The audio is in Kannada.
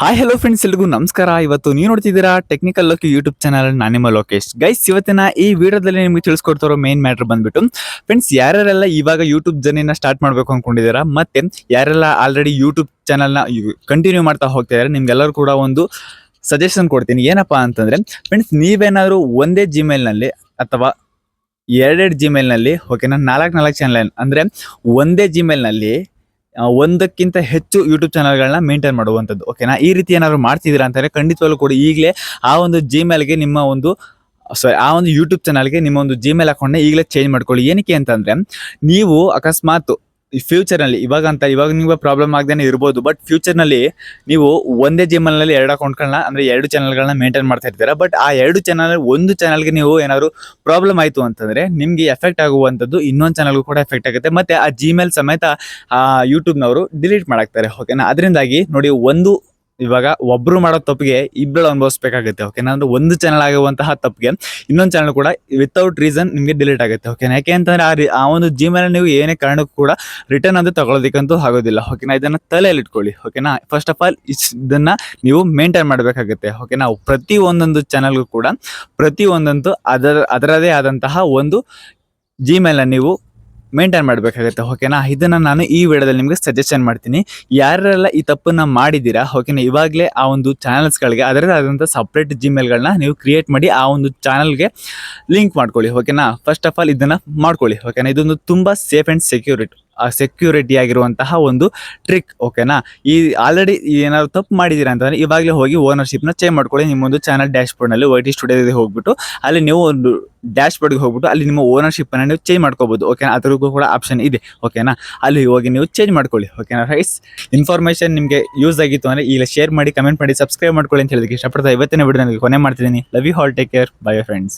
ಹಾಯ್ ಹಲೋ ಫ್ರೆಂಡ್ಸ್ ಎಲ್ರಿಗೂ ನಮಸ್ಕಾರ. ಇವತ್ತು ನೀವು ನೋಡ್ತಿದ್ದೀರಾ ಟೆಕ್ನಿಕಲ್ ಲೋಕಿ ಯೂಟ್ಯೂಬ್ ಚಾನಲ್ ನಾನಿಮ ಲೋಕೇಶ್. ಗೈಸ್ ಇವತ್ತಿನ ಈ ವಿಡಿಯೋದಲ್ಲಿ ನಿಮಗೆ ತಿಳಿಸ್ಕೊಡ್ತಾರೋ ಮೇನ್ ಮ್ಯಾಟರ್ ಬಂದ್ಬಿಟ್ಟು ಫ್ರೆಂಡ್ಸ್ ಯಾರ್ಯಾರೆಲ್ಲ ಇವಾಗ ಯೂಟ್ಯೂಬ್ ಜರ್ನಿನ ಸ್ಟಾರ್ಟ್ ಮಾಡಬೇಕು ಅಂದ್ಕೊಂಡಿದ್ದೀರಾ ಮತ್ತೆ ಯಾರೆಲ್ಲ ಆಲ್ರೆಡಿ ಯೂಟ್ಯೂಬ್ ಚಾನಲ್ನ ಕಂಟಿನ್ಯೂ ಮಾಡ್ತಾ ಹೋಗ್ತಾ ಇದ್ದಾರೆ ನಿಮ್ಗೆಲ್ಲರೂ ಕೂಡ ಒಂದು ಸಜೆಷನ್ ಕೊಡ್ತೀನಿ. ಏನಪ್ಪಾ ಅಂತಂದರೆ ಫ್ರೆಂಡ್ಸ್ ನೀವೇನಾದರೂ ಒಂದೇ ಜಿಮೇಲ್ನಲ್ಲಿ ಅಥವಾ ಎರಡೆರಡು ಜಿಮೇಲ್ನಲ್ಲಿ ಓಕೆನಾ ನಾಲ್ಕು ನಾಲ್ಕು ಚಾನಲ್ ಅಂದರೆ ಒಂದೇ ಜಿಮೇಲ್ನಲ್ಲಿ ಒಂದಕ್ಕಿಂತ ಹೆಚ್ಚು ಯೂಟ್ಯೂಬ್ ಚಾನಲ್ಗಳನ್ನ ಮೇಂಟೈನ್ ಮಾಡುವಂಥದ್ದು. ಓಕೆನಾ ಈ ರೀತಿ ಏನಾದರೂ ಮಾಡ್ತಿದ್ದೀರಾ ಅಂತಂದರೆ ಖಂಡಿತವಾಗ್ಲೂ ಕೂಡ. ಈಗಲೇ ಆ ಒಂದು ಜಿಮೇಲ್ಗೆ ನಿಮ್ಮ ಒಂದು ಸಾರಿ ಆ ಒಂದು ಯೂಟ್ಯೂಬ್ ಚಾನಲ್ಗೆ ನಿಮ್ಮ ಒಂದು ಜಿಮೇಲ್ ಅಕೌಂಟ್ನ ಈಗಲೇ ಚೇಂಜ್ ಮಾಡ್ಕೊಳ್ಳಿ. ಏನಕ್ಕೆ ಅಂತಂದ್ರೆ, ನೀವು ಅಕಸ್ಮಾತ್ ಈ ಫ್ಯೂಚರ್ನಲ್ಲಿ ಇವಾಗ ಅಂತ, ಇವಾಗ ನಿಮಗೆ ಪ್ರಾಬ್ಲಮ್ ಆಗದೇನೆ ಇರ್ಬೋದು ಬಟ್ ಫ್ಯೂಚರ್ನಲ್ಲಿ ನೀವು ಒಂದೇ ಜಿಮ್ಮಲ್ನಲ್ಲಿ ಎರಡು ಅಕೌಂಟ್ಗಳನ್ನ ಅಂದ್ರೆ ಎರಡು ಚಾನಲ್ಗಳನ್ನ ಮೇಂಟೈನ್ ಮಾಡ್ತಾ ಇರ್ತೀರಾ ಬಟ್ ಆ ಎರಡು ಚಾನಲ್ ಒಂದು ಚಾನಲ್ಗೆ ನೀವು ಏನಾದ್ರು ಪ್ರಾಬ್ಲಮ್ ಆಯಿತು ಅಂತಂದ್ರೆ ನಿಮಗೆ ಎಫೆಕ್ಟ್ ಆಗುವಂಥದ್ದು ಇನ್ನೊಂದು ಚಾನಲ್ಗೂ ಕೂಡ ಎಫೆಕ್ಟ್ ಆಗುತ್ತೆ, ಮತ್ತೆ ಆ ಜಿಮೇಲ್ ಸಮೇತ ಆ ಯೂಟ್ಯೂಬ್ನವರು ಡಿಲೀಟ್ ಮಾಡಾಕ್ತಾರೆ ಓಕೆನಾ ಅದರಿಂದಾಗಿ ನೋಡಿ, ಒಂದು ಇವಾಗ ಒಬ್ರು ಮಾಡೋ ತಪ್ಪಿಗೆ ಇಬ್ಬರು ಅನುಭವಿಸ್ಬೇಕಾಗುತ್ತೆ ಓಕೆನಾ ಅಂದ್ರೆ ಒಂದು ಚಾನಲ್ ಆಗುವಂತಹ ತಪ್ಪಿಗೆ. ಇನ್ನೊಂದು ಚಾನಲ್ ಕೂಡ ವಿತೌಟ್ ರೀಸನ್ ನಿಮಗೆ ಡಿಲೀಟ್ ಆಗುತ್ತೆ ಓಕೆನಾ ಯಾಕೆ ಅಂತಂದ್ರೆ ಆ ಆ ಒಂದು ಜಿಮೇಲ್ ನೀವು ಏನೇ ಕಾರಣಕ್ಕೂ ಕೂಡ ರಿಟರ್ನ್ ಅಂತ ತಗೊಳ್ಳೋದಕ್ಕಂತೂ ಆಗೋದಿಲ್ಲ ಓಕೆನಾ ಇದನ್ನ ತಲೆಯಲ್ಲಿ ಇಟ್ಕೊಳ್ಳಿ ಓಕೆನಾ ಫಸ್ಟ್ ಆಫ್ ಆಲ್ ಇದನ್ನ ನೀವು ಮೇಂಟೈನ್ ಮಾಡಬೇಕಾಗುತ್ತೆ ಓಕೆನಾ ಪ್ರತಿ ಒಂದೊಂದು ಚಾನಲ್ಗೂ ಕೂಡ ಪ್ರತಿ ಒಂದೊಂದು ಅದರ ಅದರದೇ ಆದಂತಹ ಒಂದು ಜಿಮೇಲ್ನ ನೀವು ಮೇಂಟೈನ್ ಮಾಡಬೇಕಾಗುತ್ತೆ. ಓಕೆನಾ ಇದನ್ನು ನಾನು ಈ ವಿಡಿಯೋದಲ್ಲಿ ನಿಮಗೆ ಸಜೆಷನ್ ಮಾಡ್ತೀನಿ. ಯಾರೆಲ್ಲ ಈ ತಪ್ಪನ್ನು ಮಾಡಿದ್ದೀರಾ ಓಕೆನಾ ಇವಾಗಲೇ ಆ ಒಂದು ಚಾನಲ್ಸ್ಗಳಿಗೆ ಅದರದೇ ಆದಂಥ ಸಪ್ರೇಟ್ ಜಿಮೇಲ್ಗಳನ್ನ ನೀವು ಕ್ರಿಯೇಟ್ ಮಾಡಿ ಆ ಒಂದು ಚಾನಲ್ಗೆ ಲಿಂಕ್ ಮಾಡ್ಕೊಳ್ಳಿ ಓಕೆನಾ ಫಸ್ಟ್ ಆಫ್ ಆಲ್ ಇದನ್ನು ಮಾಡ್ಕೊಳ್ಳಿ ಓಕೆನಾ ಇದೊಂದು ತುಂಬ ಸೇಫ್ ಆ್ಯಂಡ್ ಸೆಕ್ಯೂರಿಟಿ ಸೆಕ್ಯೂರಿಟಿ ಆಗಿರುವಂತಹ ಒಂದು ಟ್ರಿಕ್ ಓಕೆನಾ ಈ ಆಲ್ರೆಡಿ ಏನಾದ್ರು ತಪ್ಪು ಮಾಡಿದ್ದೀರಾ ಅಂತಂದ್ರೆ ಇವಾಗಲೇ ಹೋಗಿ ಓನರ್ಶಿಪ್ನ ಚೇಂಜ್ ಮಾಡ್ಕೊಳ್ಳಿ ನಿಮ್ಮೊಂದು ಚಾನಲ್ ಡ್ಯಾಶ್ ಬೋರ್ಡ್ನಲ್ಲಿ ವೈ ಟಿ ಸ್ಟುಡಿಯೋದಲ್ಲಿ ಹೋಗ್ಬಿಟ್ಟು, ಅಲ್ಲಿ ನೀವು ಒಂದು ಡ್ಯಾಶ್ ಬೋರ್ಡ್ಗೆ ಹೋಗ್ಬಿಟ್ಟು, ಅಲ್ಲಿ ನಿಮ್ಮ ಓನರ್ಶಿಪ್ ಅನ್ನ ನೀವು ಚೇಂಜ್ ಮಾಡ್ಕೋಬಹುದು ಓಕೆನಾ ಅದರಿಗೂ ಕೂಡ ಆಪ್ಷನ್ ಇದೆ ಓಕೆನಾ ಅಲ್ಲಿ ಹೋಗಿ ನೀವು ಚೇಂಜ್ ಮಾಡ್ಕೊಳ್ಳಿ ಓಕೆನಾ ರೈಸ್ ಇನ್ಫಾರ್ಮೇಷನ್ ನಿಮಗೆ ಯೂಸ್ ಆಗಿತ್ತು ಅಂದ್ರೆ ಈಗ ಶೇರ್ ಮಾಡಿ ಕಮೆಂಟ್ ಮಾಡಿ ಸಬ್ಸ್ಕ್ರೈಬ್ ಮಾಡ್ಕೊಳ್ಳಿ ಅಂತ ಹೇಳಿದಕ್ಕೆ ಇಷ್ಟಪಡ್ತಾ ಇವತ್ತಿನ ವಿಡಿಯೋ ನನಗೆ ಕೊನೆ ಮಾಡ್ತಿದ್ದೀನಿ. Love you all take care bye friends